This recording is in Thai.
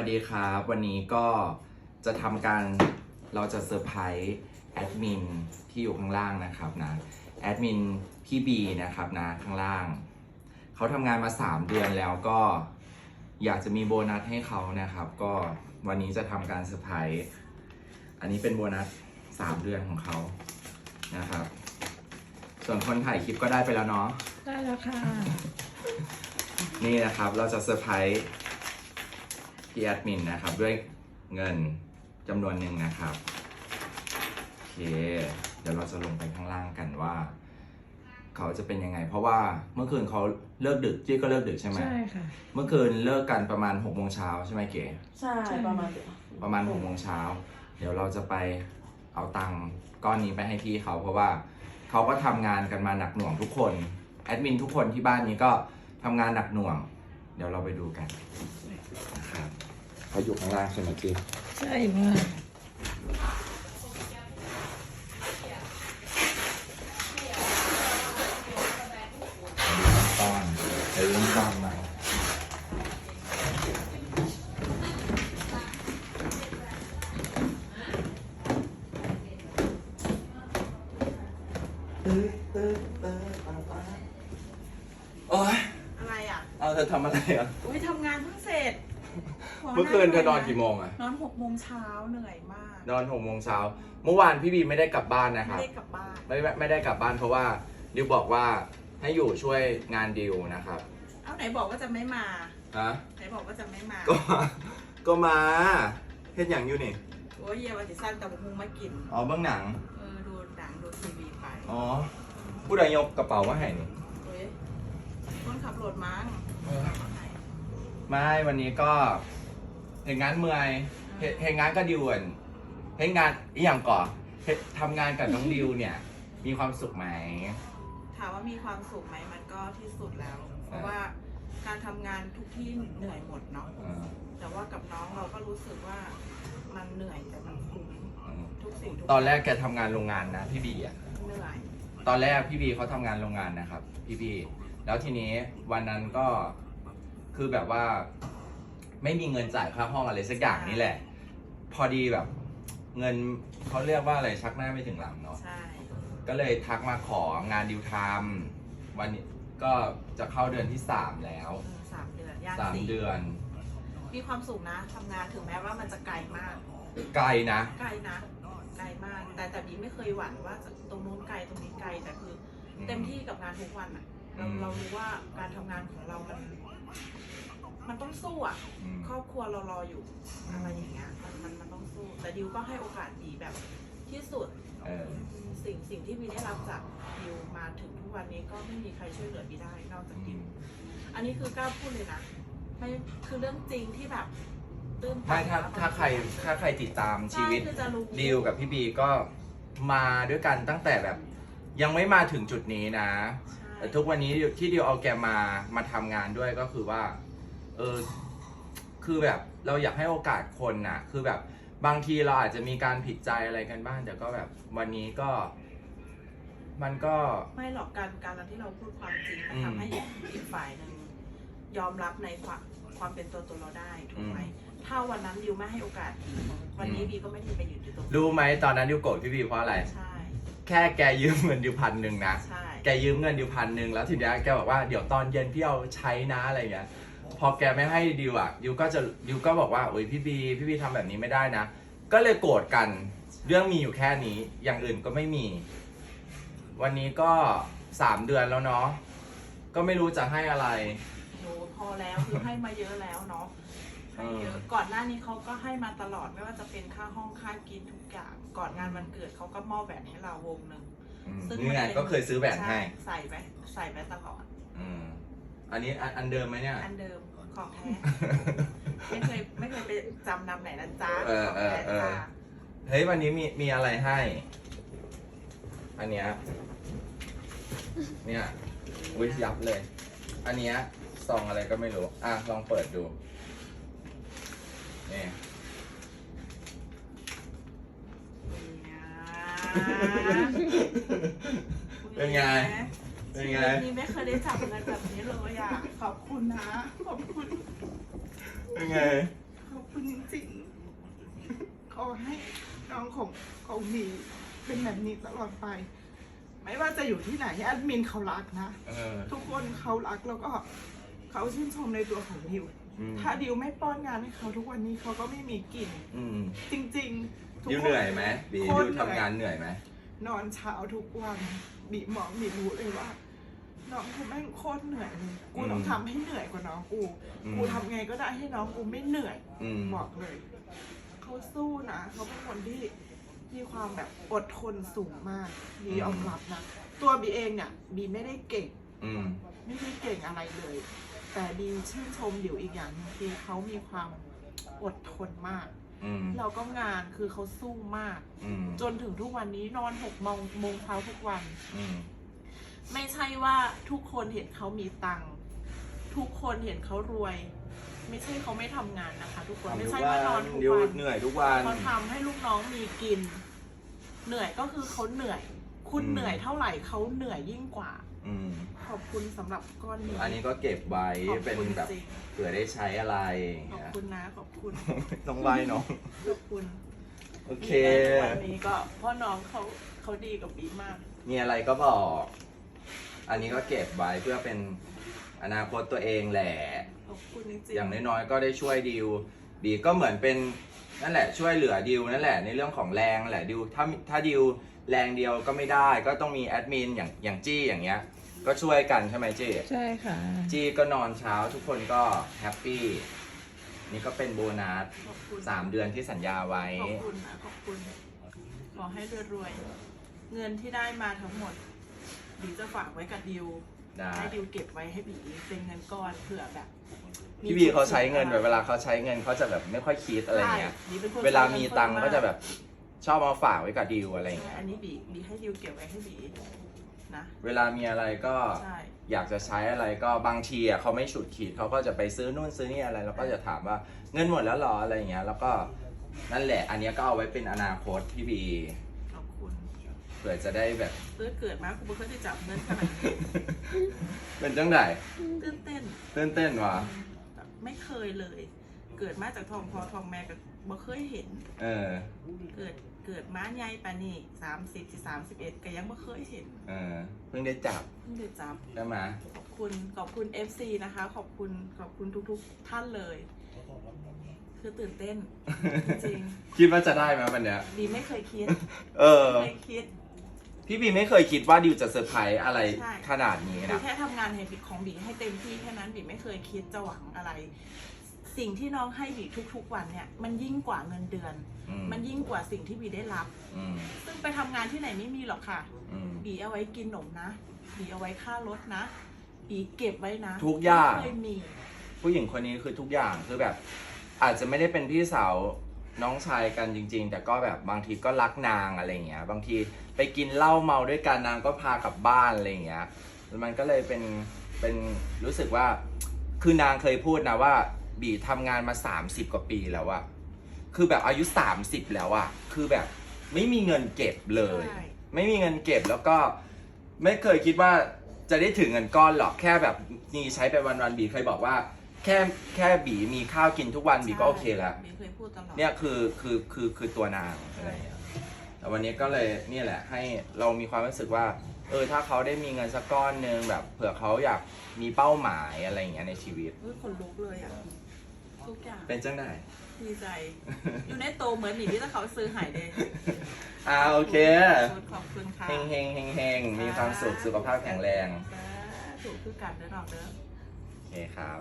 สวัสดีครับ วันนี้ก็จะทำการเราจะเซอร์ไพรส์แอดมินที่อยู่ข้างล่างนะครับนะแอดมินพี่บีนะครับนะข้างล่าง เขาทำงานมา 3 เดือนแล้วก็อยากจะมีโบนัสให้เขานะครับ ก็วันนี้จะทำการเซอร์ไพรส์อันนี้เป็นโบนัส 3 เดือนของเขานะครับ ส่วนคนถ่ายคลิปก็ได้ไปแล้วเนาะได้แล้วค่ะ นี่นะครับเราจะเซอร์ไพรส์ พี่แอดมินนะครับ ด้วยเงินจำนวนหนึ่งนะครับโอเค เดี๋ยวเราจะลงไปข้างล่างกันว่า เขาจะเป็นยังไง เพราะว่าเมื่อคืนเขาเลิกดึกจี้ก็เลิกดึกใช่ไหมใช่ค่ะ เมื่อคืนเลิกกันประมาณ6กโมงเช้าใช่ไหมเก๋ใช่ประมาณประมาณ6กโมงเช้าเดี๋ยวเราจะไปเอาตังค์ก้อนนี้ไปให้พี่เขาเพราะว่าเขาก็ทำงานกันมาหนักหน่วงทุกคนแอดมินทุกคนที่บ้านนี้ก็ทำงานหนักหน่วง เดี๋ยวเราไปดูกันนะครับ เขาอยู่ข้างล่างใช่ไหมจีใช่มากตอนเดี๋ยวเริ่มตอนใหม่โอ๊ยอะไรอะ เอาเธอทำอะไรอะ อุ้ยทำงานเพิ่งเสร็จ เมื่อคืนเธอนอนกี่โมงอะนอนหกโมงเช้าเหนื่อยมาก นอนหกโมงเช้าเมื่อวานพี่บีไม่ได้กลับบ้านนะคไม่รับได้กลับบ้านไม่ไม่ไม่ได้กลับบ้านเพราะว่าดิวบอกว่าให้อยู่ช่วยงานดิวนะครับเอาไหนบอกว่าจะไม่มานะไหนบอกว่าจะไม่มา ก็มาก็มาเห็นอย่างอยู่นี่ โอ้ยเยาวันติสั้นแต่บุมุงมากิน อ๋อเบื้องหนัง เออดูหนังดูทีวีไป อ๋อ ผู้ใดยกกระเป๋ามาให้นี่เฮ้ยคนขับรถมั้ง ไม่วันนี้ก็เห็นงานเมื่อยเห็นเห็นงานก็ดิวอะเห็นงานอีหยังก่อนเห็นทำงานกับน้องดิวเนี่ย มีความสุขไหม ถามว่ามีความสุขไหมมันก็ที่สุดแล้ว เพราะว่าการทำงานทุกที่เหนื่อยหมดเนาะเออแต่ว่ากับน้องเราก็รู้สึกว่ามันเหนื่อยแต่มันคุ้มเออทุกสิ่งทุกตอนแรกแกทำงานโรงงานนะพี่บีอะ เหนื่อย ตอนแรกพี่บีเขาทำงานโรงงานนะครับ พี่บีแล้วทีนี้วันนั้นก็ คือแบบว่า ไม่มีเงินจ่ายค่าห้องอะไรสักอย่างนี่แหละ พอดีแบบ เงินเขาเรียกว่าอะไรชักหน้าไม่ถึงหลังเนาะใช่ก็เลยทักมาของานดิวทำวันนี้ก็จะเข้าเดือนที่สามแล้วเออสามเดือนย่างสามสี่เดือน มีความสุขนะทำงานถึงแม้ว่ามันจะไกลมาก ไกลนะ ไกลนะไกลมาก แต่แต่บีไม่เคยหวั่นว่าจะตรงนู้นไกลตรงนี้ไกลแต่คืออมเต็มที่กับงานทุกวันอะเราอืม เรารู้ว่าการทำงานของเรามัน มันต้องสู้อะอืม ครอบครัวเรารออยู่อะไรอย่างเงี้ยมันมันมันต้องสู้ แต่ดิวก็ให้โอกาสบีแบบที่สุดเออ สิ่งสิ่งที่บีได้รับจากดิวมาถึงทุกวันนี้ก็ไม่มีใครช่วยเหลือบีได้นอกจากอืดิวมอันนี้คือกล้าพูดเลยนะไม่คือเรื่องจริงที่แบบตื้นตันไม่ถ้านะถ้าใครถ้าใครติดตามชีวิต ใคือจะรู้ ดิวกับพี่บีก็มาด้วยกันตั้งแต่แบบ ยังไม่มาถึงจุดนี้นะ ใช่แต่ทุกวันนี้ที่ดิวเอาแกมามาทำงานด้วยก็คือว่า เออคือแบบเราอยากให้โอกาสคนน่ะ คือแบบบางทีเราอาจจะมีการผิดใจอะไรกันบ้างแต่ก็แบบวันนี้ก็ มันก็ ไม่หรอกการการที่เราพูดความจริงมันอืมทำให้อีกฝ่ายหนึ่งยอมรับในความความเป็นตัวตนเราได้ถูกไหมอืมถ้าวันนั้นดิวไม่ให้โอกาสบีวันนี้อืมบีก็ไม่ได้ไปอยู่ที่ตรงนี้รู้ไหมตอนนั้นดิวโกรธพี่บีเพราะอะไรใช่แค่แกยืมเงินดิวพันหนึ่งนะใช่แกยืมเงินดิวพันหนึ่งแล้วทีเนี้ยแกบอกว่าเดี๋ยวตอนเย็นพี่เอาใช้นะอะไรเงี้ย พอแกไม่ให้ดิวอะดิวก็จะดิวก็บอกว่าโอ้ยพี่บีพี่บีทำแบบนี้ไม่ได้นะ ก็เลยโกรธกันเรื่องมีอยู่แค่นี้ อย่างอื่นก็ไม่มี วันนี้ก็สามเดือนแล้วเนาะก็ไม่รู้จะให้อะไร หนูพอแล้วคือให้มาเยอะแล้วเนาะให้เยอะเออก่อนหน้านี้เขาก็ให้มาตลอดไม่ว่าจะเป็นค่าห้องค่ากินทุกอย่างก่อนงานวันเกิดเขาก็มอบแหวนให้เราวงหนึ่งอืมซึ่งนี่ไงมัป็ก็เคยซื้อแหวนให้ช่ใส่ไปใส่ไปตลอด อืมอันนี้อันอันเดิมไหมเนี่ย อันเดิม ของแท้ ไม่เคยไม่เคยไปจำนำไหนนะจ๊ะเออของเออแท้เออจ้าเฮ้ย วันนี้มีมีอะไรให้ อันเนี้ย เนี่ยวิทยับเลย อันเนี้ยซองอะไรก็ไม่รู้ อะ ลองเปิดดู นี่ เป็นไง เป็นไง นี่ไม่เคยได้จับอะไรแบบนี้เลยอะ ขอบคุณนะ ขอบคุณ เป็นไง ขอบคุณจริงๆขอให้น้องของของหมีเป็นแบบนี้ตลอดไป ไม่ว่าจะอยู่ที่ไหนแอดมินเขารักนะทุกคนเขารักแล้วก็เขาชื่นชมในตัวของดิวถ้าดิวไม่ป้อนงานให้เขาทุกวันนี้เขาก็ไม่มีกลิ่นจริงๆทุกดิวเหนื่อยไหมดิวทำงานเหนื่อยไหม นอนเช้าทุกวันบีมองบีรู้เลยว่าน้องกูแม่งโคตรเหนื่อยเลยกูต้องทำให้เหนื่อยกว่าน้องกูกูทำไงก็ได้ให้น้องกูไม่เหนื่อย อืม บอกเลย เขาสู้นะเขาเป็นคนที่มีความแบบอดทนสูงมากบียอมรับนะตัวบีเองเนี่ยบีไม่ได้เก่ง อืม ไม่ได้เก่งอะไรเลย แต่บีชื่นชมดิวอีกอย่างหนึงคือเขามีความอดทนมาก อืมเราก็งานคือเขาสู้มาก อืมจนถึงทุกวันนี้นอนหกโมงโมงเช้าทุกวัน อืมไม่ใช่ว่าทุกคนเห็นเขามีตังค์ทุกคนเห็นเขารวย ไม่ใช่เขาไม่ทำงานนะคะ ทุกคนทำไม่ทุกใช่วัว่านอนนทุกดิววันเหนื่อยทุกวัน เขาทำให้ลูกน้องมีกิน เหนื่อยก็คือเขาเหนื่อย คุณอืมเหนื่อยเท่าไหร่เขาเหนื่อยยิ่งกว่า อืมขอบคุณสำหรับก้อนนี้อันนี้ก็เก็บไว้ขอบเป็นคุณแบบจริงเผื่อได้ใช้อะไรอย่างขอบเงี้ยคุณนะขอบคุณต้องไหวเนาะขอบคุณโอเคที่ได้วันนี้ก็เพ่อน้องเขาเขาดีกับบีมาก มีอะไรก็บอก อันนี้ก็เก็บไว้เพื่อเป็นอนาคตตัวเองแหละ ขอบคุณจริงๆอย่างน้อยๆก็ได้ช่วยดิวบีก็เหมือนเป็นนั่นแหละช่วยเหลือดิวนั่นแหละในเรื่องของแรงนั่นแหละดิวถ้าถ้าดิว แรงเดียวก็ไม่ได้ก็ต้องมีแอดมินอย่างอย่างจี้อย่างเงี้ย ก็ช่วยกันใช่ไหมจี้ใช่ค่ะ จี้ก็นอนเช้าทุกคนก็แฮปปี้นี่ก็เป็นโบนัสขอบคุณสามเดือนที่สัญญาไว้ ขอบคุณนะขอบคุณ ขอให้รวยๆ เงินที่ได้มาทั้งหมดบีจะฝากไว้กับดิว ได้ ให้ดิวเก็บไว้ให้บีเป็นเงินก้อนเผื่อแบบมีพี่บีเขาใช้เงินฉุกแบบฉิเวลาเขาใช้เงินเขาจะแบบไม่ค่อยคิดอะไรเงี้ย ใช่บีเป็นคนเวลาใช้งินมีตังค์เพิ่ก็จะแบบ ชอบมาฝากไว้กับดิวอะไรใช่เงี้ย อันนี้บีบีให้ดิวเก็บไว้ให้บีนะ เวลามีอะไรก็ใช่ อยากจะใช้อะไรก็บางทีอะเขาไม่ฉุดขีดเขาก็จะไปซื้อนู่นซื้อนี่อะไรแล้วก็จะถามว่าเงินหมดแล้วเหรออะไรเงี้ย แล้วก็นั่นแหละ อันเนี้ยก็เอาไว้เป็นอนาคตพี่บีขอบคุณเผื่อจะได้แบบเกิดเกิดมาคุณไม่เคยได้จับเงินขนาดนี้เป็นจังไดตื่นเต้นตื่นเต้นวะแบบไม่เคยเลย เกิดมาจากทองพอทองแม่ก็บ่เคยเห็น เออ เกิดเกิดม้าใหญ่ปานนี่สามสิบสามสิบเอ็ดก็ยังไม่เคยเห็นเออ เพิ่งได้จับเพิ่งได้จับ ใช่ไหมขอบคุณขอบคุณ FC นะคะ ขอบคุณขอบคุณทุก ๆ ท่านเลย คือตื่นเต้น จริงคิดว่าจะได้ไหมวันเนี้ยๆดีไม่เคยคิดเออ ไม่เคยคิด พี่บีไม่เคยคิดว่าดิวจะเซอร์ไพรส์อะไรใช่ ขนาดนี้บีนะ แค่ทำงานให้บีของบีให้เต็มที่แค่นั้นบีไม่เคยคิดจะหวังอะไร สิ่งที่น้องให้บีทุก ๆ วันเนี่ยมันยิ่งกว่าเงินเดือน อืมมันยิ่งกว่าสิ่งที่บีได้รับ อืมซึ่งไปทำงานที่ไหนไม่มีหรอกค่ะ อืม บีเอาไว้กินหนมนะบีเอาไว้ค่ารถนะบีเก็บไว้นะทุกอย่าง ไม่เคยมี ผู้หญิงคนนี้คือทุกอย่างคือแบบ อาจจะไม่ได้เป็นพี่สาวน้องชายกันจริง ๆ แต่ก็แบบบางทีก็รักนางอะไรเงี้ย บางทีไปกินเหล้าเมาด้วยกันนางก็พากลับบ้านอะไรเงี้ยแล้วมันก็เลยเป็นเป็นรู้สึกว่าคือนางเคยพูดนะว่า บีทำงานมา 30 กว่าปีแล้วอะคือแบบอายุ 30 แล้วอะคือแบบไม่มีเงินเก็บเลย ใช่ ไม่มีเงินเก็บแล้วก็ไม่เคยคิดว่าจะได้ถึงเงินก้อนหรอกแค่แบบมีใช้ไปวันๆบีเคยบอกว่า แค่แค่บีมีข้าวกินทุกวันบีก็โอเคแล้ว บีเคยพูดตลอด เนี่ยคือคือคือคือตัวนางอะไรอย่างเงี้ยแต่วันนี้ก็เลยนี่แหละให้เรามีความรู้สึกว่า เออถ้าเขาได้มีเงินสักก้อนหนึงแบบเผื่อเขาอยากมีเป้าหมายอะไรอย่างเงี้ยในชีวิตเฮ้ยคนลุกเลยอะ ทุกอย่างเป็นจังไดดีใจ อยู่ในโตเหมือนหนีที่ถ้าเขาซื้อหายเดยอ่าโอเคขอบคุณค่ะเฮงเฮงเฮงเฮงมีความสุขสุขภาพแข็งแรงถูกคือกันเด้อดอกเด้อ โอเคครับ